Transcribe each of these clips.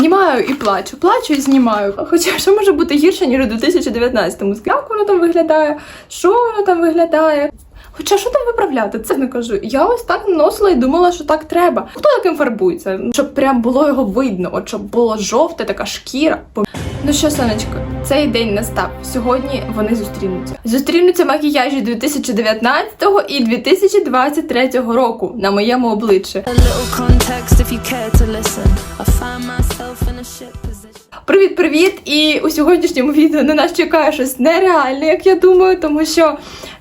Знімаю і плачу, плачу і знімаю. Хоча що може бути гірше, ніж у 2019-му? Як воно там виглядає? Що воно там виглядає? Хоча що там виправляти? Це не кажу. Я ось так наносила і думала, що так треба. Хто таким фарбується? Щоб прям було його видно, от щоб було жовте, така шкіра. Ну що, сонечко, цей день настав. Сьогодні вони зустрінуться. Зустрінуться макіяжі 2019 і 2023 року на моєму обличчі. A little context if you care to listen. I find myself in a shit position. Привіт, привіт! І у сьогоднішньому відео на нас чекає щось нереальне, як я думаю, тому що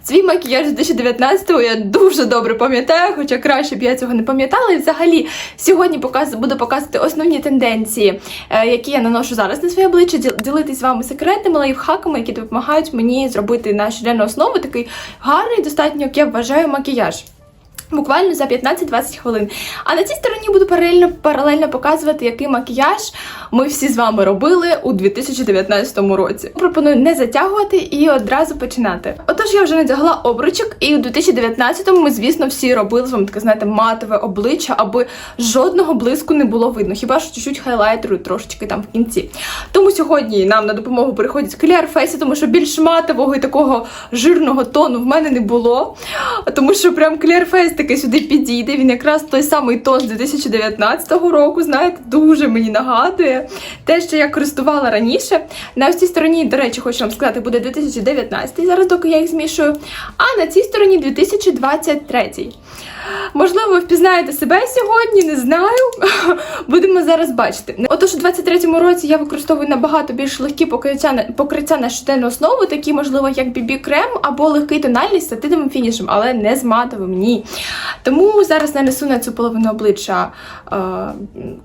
свій макіяж з 2019-го я дуже добре пам'ятаю, хоча краще б я цього не пам'ятала. І взагалі сьогодні показ... буду показувати основні тенденції, е, які я наношу зараз на своє обличчя, ділитись з вами секретами, лайфхаками, які допомагають мені зробити на щоденну основу такий гарний, достатньо, як я вважаю, макіяж. Буквально за 15-20 хвилин. А на цій стороні буду паралельно, паралельно показувати, який макіяж ми всі з вами робили у 2019 році. Пропоную не затягувати і одразу починати. Отож, я вже надягла обручок, і у 2019-му ми, звісно, всі робили з вами таке, знаєте, матове обличчя, аби жодного блиску не було видно. Хіба що чуть-чуть хайлайтеру трошечки там в кінці. Тому сьогодні нам на допомогу приходять Face, тому що більш матового і такого жирного тону в мене не було. Тому що прям Face таки сюди підійде. Він якраз той самий тон з 2019 року, знаєте, дуже мені нагадує. Те, що я користувала раніше. На цій стороні, до речі, хочу вам сказати, буде 2019 зараз, доки я їх змішую. А на цій стороні 2023. Можливо, ви впізнаєте себе сьогодні, не знаю. Будемо зараз бачити. Отож, у 23-му році я використовую набагато більш легкі покриття покриття на щоденну основу, такі, можливо, як BB крем або легкий тональний з сатиновим фінішем, але не з матовим, ні. Тому зараз нанесу на цю половину обличчя е,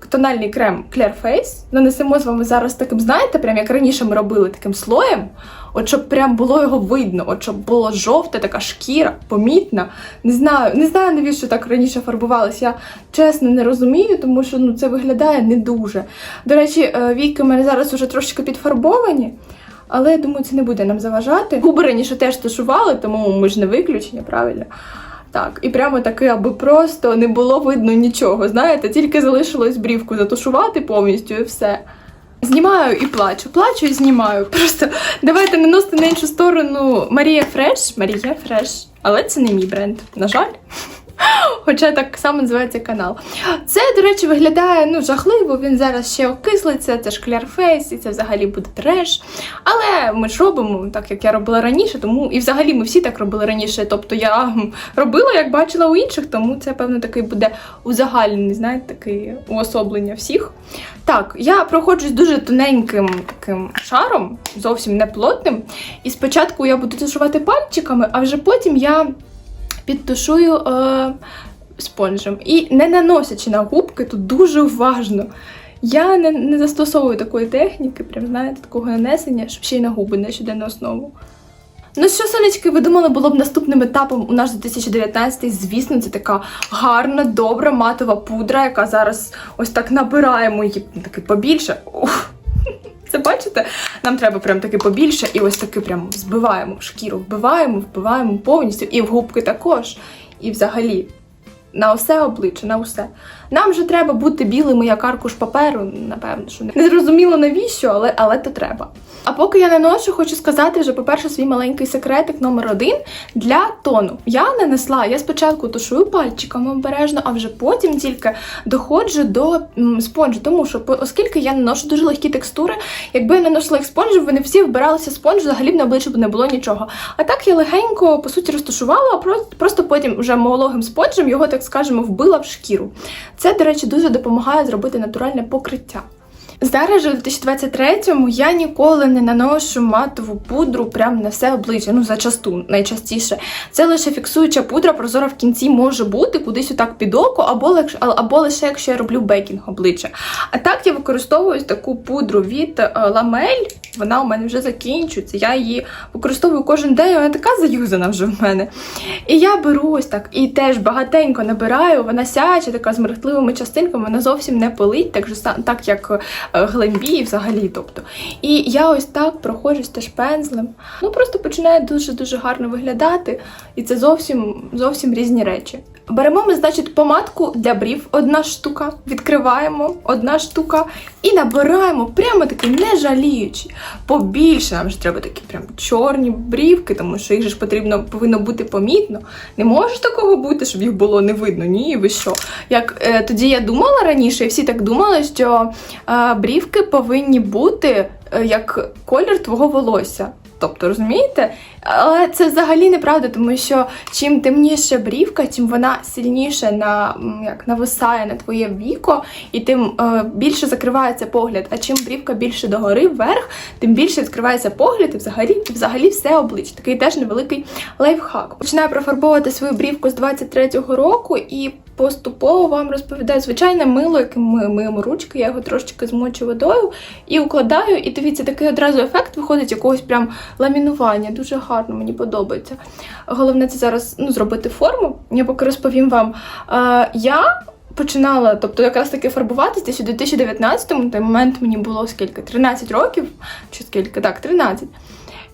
тональний крем Clear Face. Нанесемо з вами зараз таким, знаєте, прям як раніше ми робили таким слоєм. От щоб прям було його видно, от щоб було жовте, така шкіра, помітна. Не знаю, не знаю, навіщо так раніше фарбувалася. Я чесно не розумію, тому що ну, це виглядає не дуже. До речі, е, віки у мене зараз уже трошечки підфарбовані, але я думаю, це не буде нам заважати. Губи раніше теж тушували, тому ми ж не виключення, правильно? Так, і прямо таки, аби просто не було видно нічого. Знаєте, тільки залишилось брівку затушувати повністю і все. Знімаю і плачу, плачу і знімаю. Просто давайте наносити на іншу сторону Марія Фреш. Марія Фреш. Але це не мій бренд, на жаль. Хоча так само називається канал. Це, до речі, виглядає ну, жахливо. Він зараз ще окислиться, це ж Clearface, і це взагалі буде треш. Але ми ж робимо так, як я робила раніше, тому і взагалі ми всі так робили раніше. Тобто я робила, як бачила у інших, тому це, певно, такий буде узагальнений, знаєте, такий уособлення всіх. Так, я проходжусь дуже тоненьким таким шаром, зовсім не плотним. І спочатку я буду тушувати пальчиками, а вже потім я підтушую е, спонжем. І не наносячи на губки, тут дуже уважно. Я не, не застосовую такої техніки, прям знаєте, такого нанесення, щоб ще й на губи на щоденну основу. Ну що, сонечки, ви думали, було б наступним етапом у наш 2019 Звісно, це така гарна, добра матова пудра, яка зараз ось так набираємо її таки побільше. Ух. Це бачите? Нам треба прям таки побільше, і ось таки прям збиваємо шкіру, вбиваємо, вбиваємо повністю, і в губки також. І взагалі на усе обличчя, на усе. Нам же треба бути білими, як аркуш паперу, напевно, що не не зрозуміло навіщо, але, але то треба. А поки я наношу, хочу сказати вже, по-перше, свій маленький секретик номер один для тону. Я нанесла, я спочатку тушую пальчиками обережно, а вже потім тільки доходжу до спонжу. Тому що, оскільки я наношу дуже легкі текстури, якби я наносила їх спонжем, вони всі вбиралися спонж, взагалі б на обличчі б не було нічого. А так я легенько, по суті, розташувала, а просто, потім вже вологим спонжем його, так скажемо, вбила в шкіру. Це, до речі, дуже допомагає зробити натуральне покриття. Зараз у 2023-му я ніколи не наношу матову пудру прямо на все обличчя, ну зачасту, найчастіше. Це лише фіксуюча пудра, прозора в кінці може бути кудись отак під око, або, або лише якщо я роблю бекінг обличчя. А так я використовую таку пудру від е, Ламель. вона у мене вже закінчується. Я її використовую кожен день, вона така заюзана вже в мене. І я беру ось так і теж багатенько набираю, вона сяюча, така з мерехтливими частинками, вона зовсім не пилить, так, так як глембі взагалі. Тобто. І я ось так проходжусь теж пензлем. Ну просто починає дуже-дуже гарно виглядати, і це зовсім, зовсім різні речі. Беремо ми, значить, помадку для брів, одна штука, відкриваємо одна штука і набираємо прямо таки не жаліючи. Побільше нам ж треба такі прям чорні брівки, тому що їх же ж потрібно повинно бути помітно. Не може такого бути, щоб їх було не видно. Ні, ви що? Як е, тоді я думала раніше, і всі так думали, що е, брівки повинні бути е, як колір твого волосся. Тобто, розумієте? Але це взагалі неправда, тому що чим темніша брівка, тим вона сильніше на як нависає на твоє віко, і тим е, більше закривається погляд. А чим брівка більше догори вверх, тим більше відкривається погляд і взагалі, і взагалі все обличчя. Такий теж невеликий лайфхак. Починаю профарбовувати свою брівку з 23-го року і поступово вам розповідаю звичайне мило, яким ми миємо ручки. Я його трошечки змочу водою і укладаю. І дивіться, такий одразу ефект виходить якогось прям ламінування. Дуже гарно, мені подобається. Головне це зараз ну, зробити форму. Я поки розповім вам. Е, я починала, тобто якраз таки фарбуватися десь у 2019-му, той момент мені було скільки? 13 років, чи скільки? Так, 13.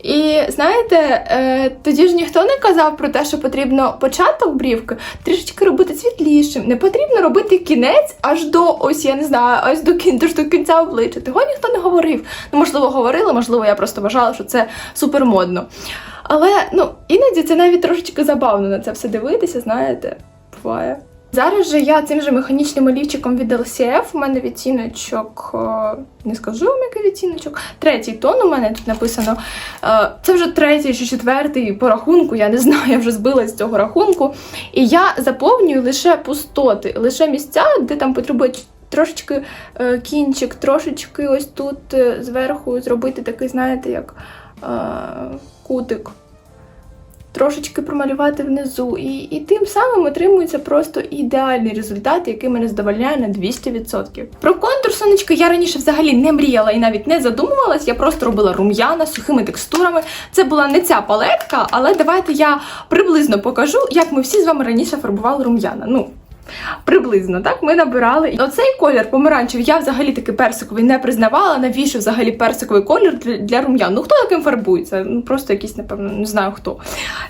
І знаєте, е, тоді ж ніхто не казав про те, що потрібно початок брівки трішечки робити світлішим. Не потрібно робити кінець аж до ось я не знаю, аж до кін, до кінця обличчя. Того ніхто не говорив. Ну, можливо, говорили, можливо, я просто вважала, що це супермодно. Але ну іноді це навіть трошечки забавно на це все дивитися, знаєте, буває. Зараз же я цим же механічним олівчиком від LCF, у мене відтіночок, е, не скажу вам, який відтіночок, третій тон у мене тут написано. Е, Це вже третій чи четвертий по рахунку, я не знаю, я вже збилась з цього рахунку. І я заповнюю лише пустоти, лише місця, де там потребує трошечки е, кінчик, трошечки ось тут зверху зробити такий, знаєте, як кутик трошечки промалювати внизу, і, і тим самим отримується просто ідеальний результат, який мене задовольняє на 200%. Про контур сонечка я раніше взагалі не мріяла і навіть не задумувалась. Я просто робила рум'яна сухими текстурами. Це була не ця палетка, але давайте я приблизно покажу, як ми всі з вами раніше фарбували рум'яна. Ну, Приблизно, так ми набирали. Оцей колір помаранчевий я взагалі таки персиковий не признавала. Навіщо взагалі персиковий колір для, рум'ян? Ну хто таким фарбується? Ну просто якийсь, напевно, не знаю хто.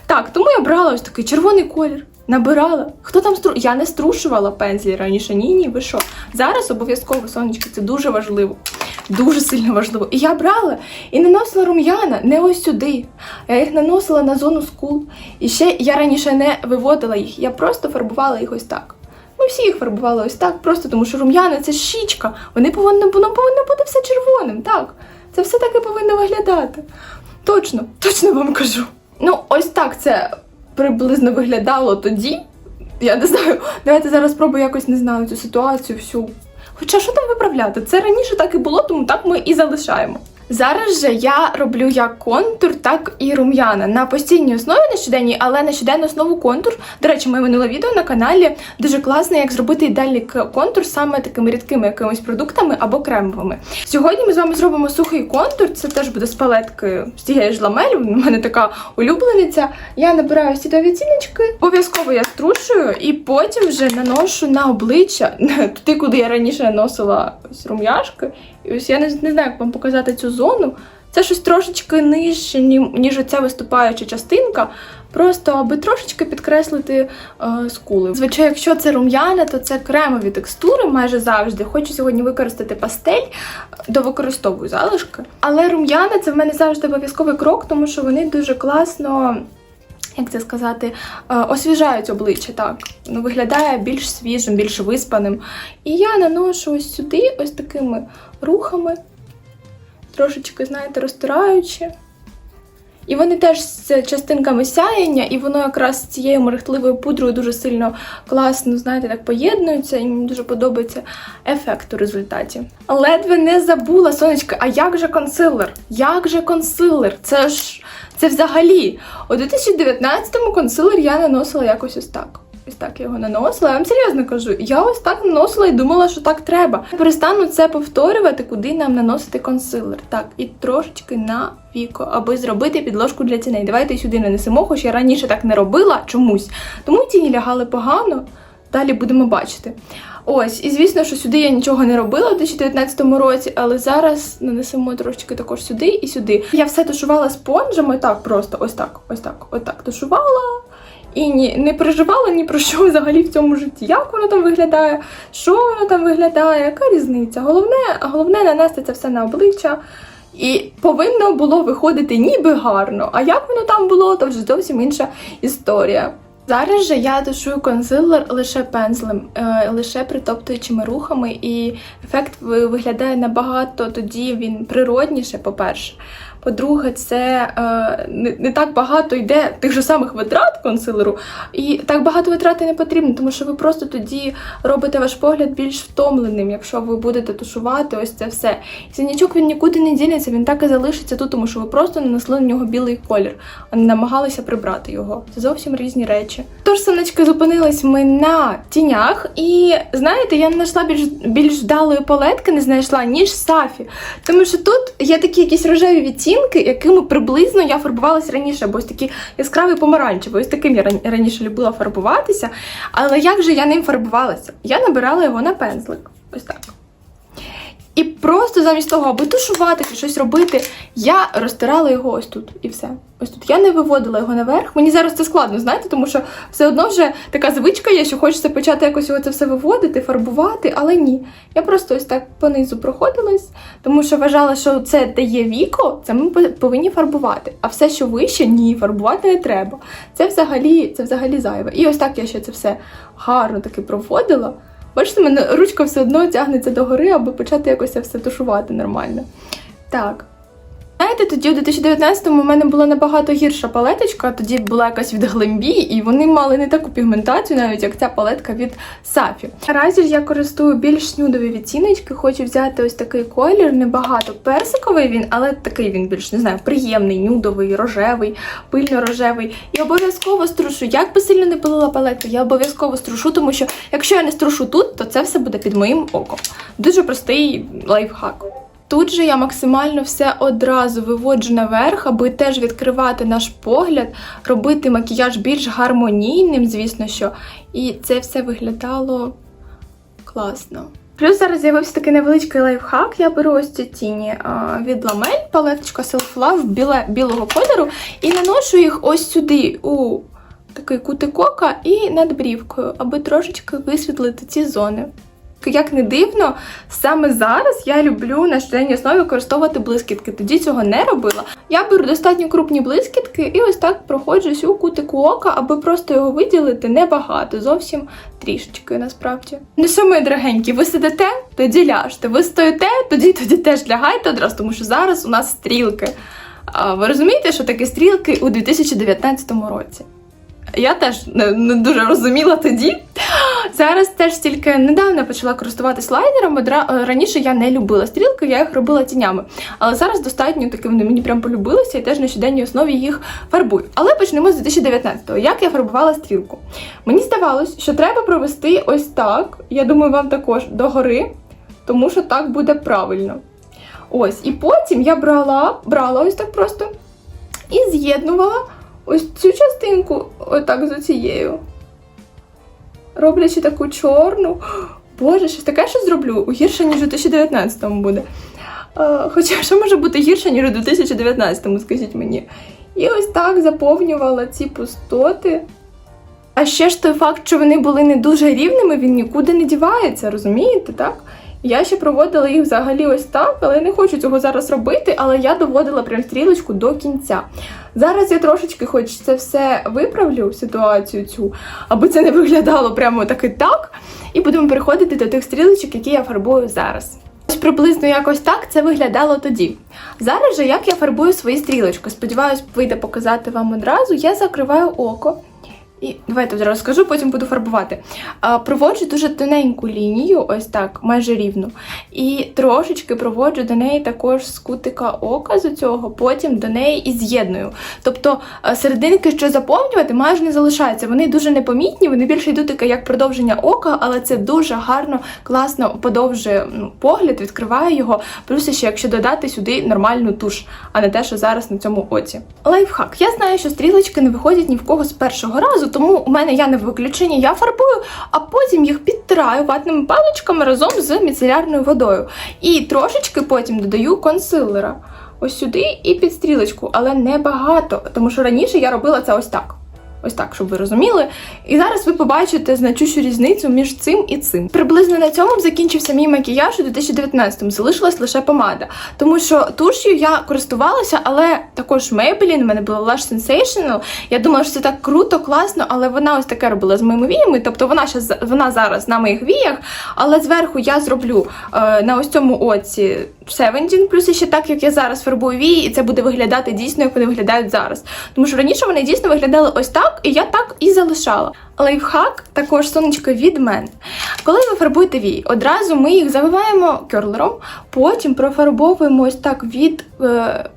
Так, тому я брала ось такий червоний колір. Набирала. Хто там стру... Я не струшувала пензлі раніше. Ні, ні, ви що? Зараз обов'язково сонечки, це дуже важливо. Дуже сильно важливо. І я брала і наносила рум'яна не ось сюди. Я їх наносила на зону скул. І ще я раніше не виводила їх. Я просто фарбувала їх ось так. Ми всі їх фарбували ось так, просто тому що рум'яна це щічка. Вони повинні, воно повинно бути все червоним. Так, це все так і повинно виглядати. Точно, точно вам кажу. Ну, ось так це приблизно виглядало тоді. Я не знаю, давайте зараз спробую якось не знаю цю ситуацію всю. Хоча що там виправляти? Це раніше так і було, тому так ми і залишаємо. Зараз же я роблю як контур, так і рум'яна на постійній основі на щоденній, але на щоденну основу контур. До речі, моє минуле відео на каналі дуже класне, як зробити ідеальний контур саме такими рідкими якимись продуктами або кремовими. Сьогодні ми з вами зробимо сухий контур. Це теж буде з палетки ж ламель. У мене така улюблениця. Я набираю всі до відтіночки, обов'язково я струшую і потім вже наношу на обличчя туди, куди я раніше наносила рум'яшки. Ось я не, не знаю, як вам показати цю зону. Це щось трошечки нижче, ніж оця виступаюча частинка, просто аби трошечки підкреслити е, скули. Звичайно, якщо це рум'яна, то це кремові текстури майже завжди. Хочу сьогодні використати пастель, до використовую залишки. Але рум'яна це в мене завжди обов'язковий крок, тому що вони дуже класно. Як це сказати, е, освіжають обличчя так. Ну, виглядає більш свіжим, більш виспаним. І я наношу ось сюди, ось такими рухами, трошечки, знаєте, розтираючи. І вони теж з частинками сяєння, і воно якраз з цією мерехтливою пудрою дуже сильно класно, знаєте, так поєднується, і мені дуже подобається ефект у результаті. Ледве не забула, сонечка, а як же консилер? Як же консилер? Це ж це взагалі. У 2019-му консилер я наносила якось ось так. Ось так я його наносила. Я вам серйозно кажу, я ось так наносила і думала, що так треба. Перестану це повторювати, куди нам наносити консилер. Так, і трошечки на віко, аби зробити підложку для тіней. Давайте сюди нанесемо, хоч я раніше так не робила чомусь. Тому тіні лягали погано. Далі будемо бачити. Ось, і звісно, що сюди я нічого не робила в 2019 році, але зараз нанесемо трошечки також сюди і сюди. Я все тушувала спонжами, так просто, ось так, ось так, ось так тушувала. І ні, не переживала ні про що взагалі в цьому житті. Як воно там виглядає, що воно там виглядає, яка різниця. Головне, головне нанести це все на обличчя. І повинно було виходити ніби гарно. А як воно там було, то вже зовсім інша історія. Зараз же я тушую консилер лише пензлем, е, лише притоптуючими рухами, і ефект виглядає набагато тоді він природніше, по-перше. По-друге, це е, не, не так багато йде тих же самих витрат консилеру, і так багато витрати не потрібно, тому що ви просто тоді робите ваш погляд більш втомленим, якщо ви будете тушувати ось це все. І синячок він нікуди не дінеться, він так і залишиться тут, тому що ви просто нанесли на нього білий колір, а не намагалися прибрати його. Це зовсім різні речі. Тож, сонечки, зупинились ми на тінях, і знаєте, я не знайшла більш більш вдалої палетки, не знайшла, ніж Сафі. Тому що тут є такі якісь рожеві відтінки, якими приблизно я фарбувалася раніше, бо ось такі яскраві помаранчеві, Ось таким я ран- раніше любила фарбуватися. Але як же я ним фарбувалася? Я набирала його на пензлик. Ось так. І просто замість того, аби тушувати чи щось робити, я розтирала його ось тут і все. Ось тут я не виводила його наверх. Мені зараз це складно, знаєте, тому що все одно вже така звичка є, що хочеться почати якось його це все виводити, фарбувати, але ні. Я просто ось так понизу проходилась, тому що вважала, що це дає віко, це ми повинні фарбувати. А все, що вище, ні, фарбувати не треба. Це взагалі, це взагалі зайве. І ось так я ще це все гарно таки проводила. Бачите, мене ручка все одно тягнеться догори, аби почати якось все тушувати нормально. Так. Знаєте, тоді у 2019-му у мене була набагато гірша палеточка, тоді була якась від Глембі, і вони мали не таку пігментацію, навіть як ця палетка від Сафі. Наразі ж я користую більш нюдові відтіночки, хочу взяти ось такий колір, небагато персиковий він, але такий він більш не знаю, приємний, нюдовий, рожевий, пильно-рожевий. І обов'язково струшу. Як би сильно не пилила палетку, я обов'язково струшу, тому що якщо я не струшу тут, то це все буде під моїм оком. Дуже простий лайфхак. Тут же я максимально все одразу виводжу наверх, аби теж відкривати наш погляд, робити макіяж більш гармонійним, звісно що. І це все виглядало класно. Плюс зараз з'явився такий невеличкий лайфхак. Я беру ось ці тіні від ламель, палеточка Self Love біле, білого кольору, і наношу їх ось сюди, у такий кутик ока і над брівкою, аби трошечки висвітлити ці зони. Як не дивно, саме зараз я люблю на щоденній основі використовувати блискітки. Тоді цього не робила. Я беру достатньо крупні блискітки і ось так проходжусь у кутику ока, аби просто його виділити небагато, зовсім трішечки насправді. Ну що, мої дорогенькі, ви сидите, тоді ляжте. Ви стоїте, тоді тоді теж лягайте одразу, тому що зараз у нас стрілки. А ви розумієте, що таке стрілки у 2019 році? Я теж не, дуже розуміла тоді. Зараз теж тільки недавно почала користуватись лайнером, раніше я не любила стрілки, я їх робила тінями. Але зараз достатньо таки вони мені прям полюбилися і теж на щоденній основі їх фарбую. Але почнемо з 2019-го. Як я фарбувала стрілку? Мені здавалось, що треба провести ось так. Я думаю, вам також догори, тому що так буде правильно. Ось, і потім я брала, брала ось так просто і з'єднувала ось цю частинку, отак з оцією роблячи таку чорну. Боже, щось таке що зроблю гірше, ніж у 2019-му буде. Хоча що може бути гірше, ніж у 2019-му, скажіть мені. І ось так заповнювала ці пустоти. А ще ж той факт, що вони були не дуже рівними, він нікуди не дівається, розумієте, так? Я ще проводила їх взагалі ось так, але не хочу цього зараз робити, але я доводила прям стрілочку до кінця. Зараз я трошечки, хоч це все виправлю ситуацію цю, аби це не виглядало прямо так і так. І будемо переходити до тих стрілочок, які я фарбую зараз. Ось приблизно якось так це виглядало тоді. Зараз же як я фарбую свої стрілочки. Сподіваюсь, вийде показати вам одразу. Я закриваю око І давайте вже розкажу, потім буду фарбувати. А, проводжу дуже тоненьку лінію, ось так, майже рівну. І трошечки проводжу до неї також з кутика ока з цього, потім до неї і з'єдную. Тобто серединки, що заповнювати, майже не залишаються. Вони дуже непомітні, вони більше йдуть таке як продовження ока, але це дуже гарно, класно подовжує ну, погляд, відкриває його. Плюс ще якщо додати сюди нормальну туш, а не те, що зараз на цьому оці. Лайфхак. Я знаю, що стрілочки не виходять ні в кого з першого разу, тому у мене я не виключення, я фарбую, а потім їх підтираю ватними паличками разом з міцелярною водою. І трошечки потім додаю консилера. Ось сюди і під стрілочку, але не багато, тому що раніше я робила це ось так. Ось так, щоб ви розуміли. І зараз ви побачите значущу різницю між цим і цим. Приблизно на цьому закінчився мій макіяж у 2019-му. Залишилась лише помада. Тому що туш'ю я користувалася, але також Maybelline, у мене була Lash Sensational. Я думала, що це так круто, класно, але вона ось таке робила з моїми віями. Тобто вона з- вона зараз на моїх віях, але зверху я зроблю е, на ось цьому оці 17, плюс ще так, як я зараз фарбую вії, і це буде виглядати дійсно, як вони виглядають зараз. Тому що раніше вони дійсно виглядали ось так, і я так і залишала. Лайфхак також сонечко від мене. Коли ви фарбуєте вії, одразу ми їх завиваємо керлером, потім профарбовуємо ось так від. Е,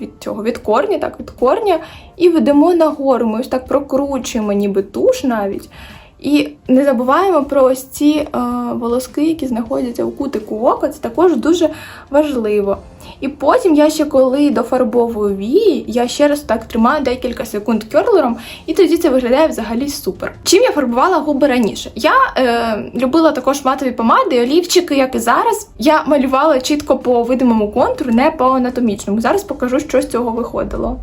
від цього, від корня, так, від корня, і ведемо нагору. Ми ось так прокручуємо, ніби туш навіть. І не забуваємо про ось ці е, волоски, які знаходяться у кутику ока. Це також дуже важливо. І потім я ще коли дофарбовую вії, я ще раз так тримаю декілька секунд керлером, і тоді це виглядає взагалі супер. Чим я фарбувала губи раніше? Я е, любила також матові помади, олівчики, як і зараз. Я малювала чітко по видимому контуру, не по анатомічному. Зараз покажу, що з цього виходило.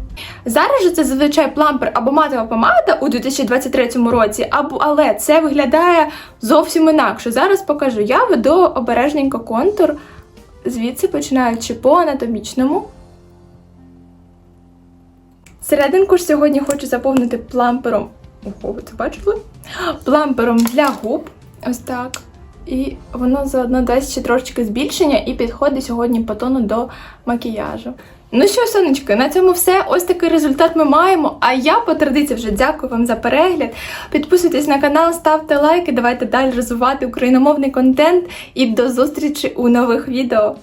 Зараз же це зазвичай плампер або матова помада у 2023 році, або але це виглядає зовсім інакше. Зараз покажу. Я веду обережненько контур, звідси починаючи по анатомічному. Серединку ж сьогодні хочу заповнити плампером. Ого, ви це бачили? Плампером для губ. Ось так. І воно заодно дасть ще трошечки збільшення і підходить сьогодні по тону до макіяжу. Ну що, сонечки, на цьому все. Ось такий результат ми маємо. А я по традиції вже дякую вам за перегляд. Підписуйтесь на канал, ставте лайки, давайте далі розвивати україномовний контент і до зустрічі у нових відео.